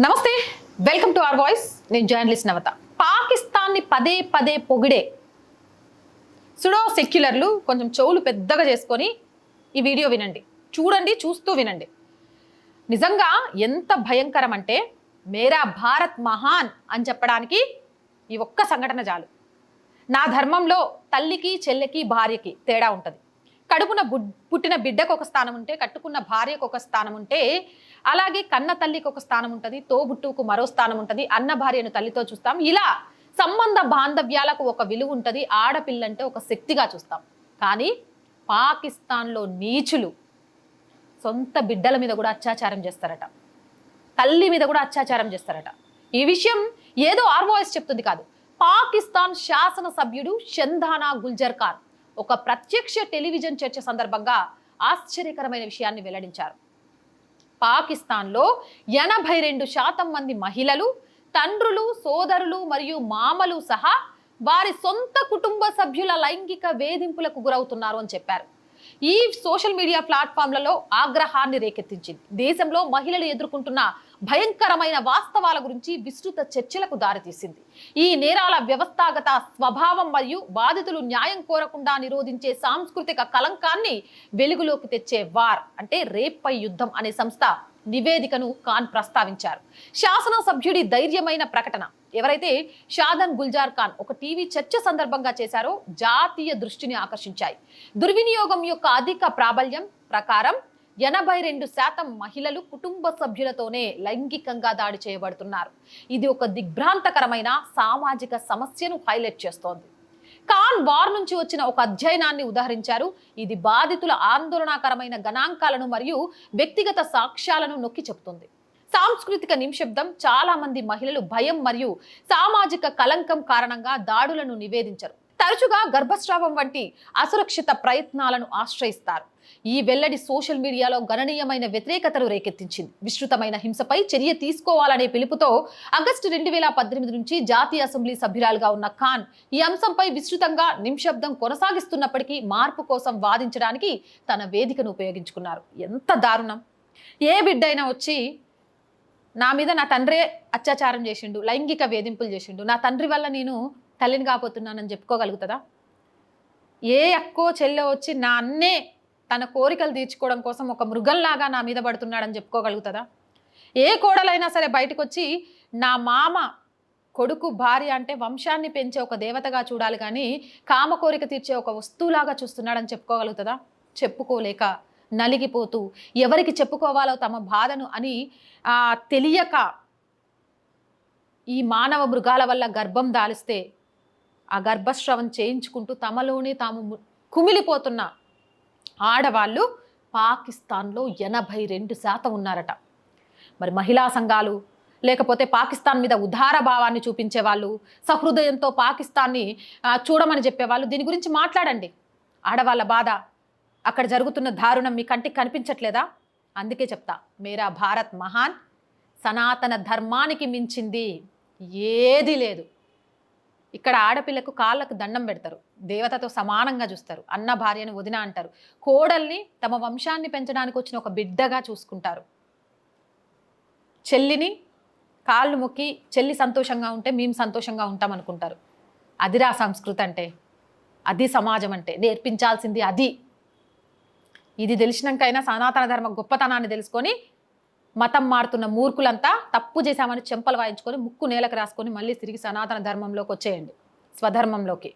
నమస్తే welcome to our voice నేను journalist నవత. పాకిస్తాన్ని పదే పదే పొగిడే సుడో సెక్యులర్లు కొంచెం చెవులు పెద్దగా చేసుకొని ఈ వీడియో వినండి. చూడండి చూస్తూ వినండి. నిజంగా ఎంత భయంకరం అంటే మేరా భారత్ మహాన్ అని చెప్పడానికి ఈ ఒక్క సంఘటన చాలు. నా ధర్మంలో తల్లికి చెల్లెకి భార్యకి తేడా ఉంటుంది. కడుపున బుడ్- పుట్టిన బిడ్డకు ఒక స్థానం ఉంటే కట్టుకున్న భార్యకు ఒక స్థానం ఉంటే అలాగే కన్న తల్లికి ఒక స్థానం ఉంటుంది తోబుట్టుకు మరో స్థానం ఉంటుంది అన్న భార్యను తల్లితో చూస్తాం. ఇలా సంబంధ బాంధవ్యాలకు ఒక విలువ ఉంటుంది ఆడపిల్లంటే ఒక శక్తిగా చూస్తాం. కానీ పాకిస్తాన్లో నీచులు సొంత బిడ్డల మీద కూడా అత్యాచారం చేస్తారట. తల్లి మీద కూడా అత్యాచారం చేస్తారట. ఈ విషయం ఏదో ఆర్ చెప్తుంది కాదు. పాకిస్తాన్ శాసన సభ్యుడు షందానా గుల్జర్ ఖాన్ ఒక ప్రత్యక్ష టెలివిజన్ చర్చ సందర్భంగా ఆశ్చర్యకరమైన విషయాన్ని వెల్లడించారు. పాకిస్తాన్లో ఎనభై రెండు శాతం మంది మహిళలు తండ్రులు సోదరులు మరియు మామలు సహా వారి సొంత కుటుంబ సభ్యుల లైంగిక వేధింపులకు గురవుతున్నారు అని చెప్పారు. ఈ సోషల్ మీడియా ప్లాట్ఫామ్లలో ఆగ్రహాన్ని రేకెత్తించింది. దేశంలో మహిళలు ఎదుర్కొంటున్న భయంకరమైన వాస్తవాల గురించి విస్తృత చర్చలకు దారితీసింది. ఈ నేరాల వ్యవస్థాగత స్వభావం మరియు బాధితులు న్యాయం కోరకుండా నిరోధించే సాంస్కృతిక కలంకాన్ని వెలుగులోకి తెచ్చే వార్ అంటే రేప్పై యుద్ధం అనే సంస్థ నివేదికను ఖాన్ ప్రస్తావించారు. శాసనసభ్యుడి ధైర్యమైన ప్రకటన ఎవరైతే షాదన్ గుల్జార్ ఖాన్ ఒక టీవీ చర్చ సందర్భంగా చేశారో జాతీయ దృష్టిని ఆకర్షించాయి. దుర్వినియోగం యొక్క అధిక ప్రాబల్యం ప్రకారం ఎనభై రెండు శాతం మహిళలు కుటుంబ సభ్యులతోనే లైంగికంగా దాడి చేయబడుతున్నారు. ఇది ఒక దిగ్భ్రాంతకరమైన సామాజిక సమస్యను హైలైట్ చేస్తోంది. ఖాన్ వార్ నుంచి వచ్చిన ఒక అధ్యయనాన్ని ఉదహరించారు. ఇది బాధితుల ఆందోళనకరమైన గణాంకాలను మరియు వ్యక్తిగత సాక్ష్యాలను నొక్కి చెబుతుంది. సాంస్కృతిక నిమిషబ్దం చాలా మంది మహిళలు భయం మరియు సామాజిక కలంకం కారణంగా దాడులను నివేదించరు. తరచుగా గర్భస్రావం వంటి అసురక్షిత ప్రయత్నాలను ఆశ్రయిస్తారు. ఈ వెల్లడి సోషల్ మీడియాలో గణనీయమైన వ్యతిరేకతను రేకెత్తించింది. విస్తృతమైన హింసపై చర్య తీసుకోవాలనే పిలుపుతో ఆగస్టు రెండు వేల పద్దెనిమిది నుంచి జాతీయ అసెంబ్లీ సభ్యురాలుగా ఉన్న ఖాన్ ఈ అంశంపై విస్తృతంగా నిమిషబ్దం కొనసాగిస్తున్నప్పటికీ మార్పు కోసం వాదించడానికి తన వేదికను ఉపయోగించుకున్నారు. ఎంత దారుణం! ఏ బిడ్డైనా వచ్చి నా మీద నా తండ్రే అత్యాచారం చేసిండు లైంగిక వేధింపులు చేసిండు. నా తండ్రి వల్ల నేను తల్లిని కాపోతున్నానని చెప్పుకోగలుగుతుందా? ఏ అక్కో చెల్లె వచ్చి నా అన్నే తన కోరికలు తీర్చుకోవడం కోసం ఒక మృగంలాగా నా మీద పడుతున్నాడని చెప్పుకోగలుగుతుందా? ఏ కోడలైనా సరే బయటకు వచ్చి నా మామ కొడుకు భార్య అంటే వంశాన్ని పెంచే ఒక దేవతగా చూడాలి కానీ కామ కోరిక తీర్చే ఒక వస్తువులాగా చూస్తున్నాడని చెప్పుకోగలుగుతుందా? చెప్పుకోలేక నలిగిపోతూ ఎవరికి చెప్పుకోవాలో తమ బాధను అని తెలియక ఈ మానవ మృగాల వల్ల గర్భం దాలిస్తే ఆ గర్భస్రవం చేయించుకుంటూ తమలోనే తాము కుమిలిపోతున్న ఆడవాళ్ళు పాకిస్తాన్లో ఎనభై రెండు శాతం ఉన్నారట. మరి మహిళా సంఘాలు లేకపోతే పాకిస్తాన్ మీద ఉదార భావాన్ని చూపించే వాళ్ళు సహృదయంతో పాకిస్తాన్ని చూడమని చెప్పేవాళ్ళు దీని గురించి మాట్లాడండి. ఆడవాళ్ళ బాధ అక్కడ జరుగుతున్న దారుణం మీ కంటికి కనిపించట్లేదా? అందుకే చెప్తా మేరా భారత్ మహాన్ సనాతన ధర్మానికి మించింది ఏది లేదు. ఇక్కడ ఆడపిల్లకు కాళ్ళకు దండం పెడతారు దేవతతో సమానంగా చూస్తారు అన్న భార్యను వదిన అంటారు. కోడల్ని తమ వంశాన్ని పెంచడానికి వచ్చిన ఒక బిడ్డగా చూసుకుంటారు. చెల్లిని కాళ్ళు మొక్కి చెల్లి సంతోషంగా ఉంటే మేము సంతోషంగా ఉంటాం అనుకుంటారు. అదిరా సంస్కృతి అంటే అది సమాజం అంటే నేర్పించాల్సింది అది. ఇది తెలిసినాకైనా సనాతన ధర్మ గొప్పతనాన్ని తెలుసుకొని మతం మారుతున్న మూర్ఖులంతా తప్పు చేశామని చెంపలు వాయించుకొని ముక్కు నేలకు రాసుకొని మళ్ళీ తిరిగి సనాతన ధర్మంలోకి వచ్చేయండి. స్వధర్మంలోకి.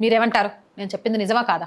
మీరేమంటారు? నేను చెప్పింది నిజమా కాదా?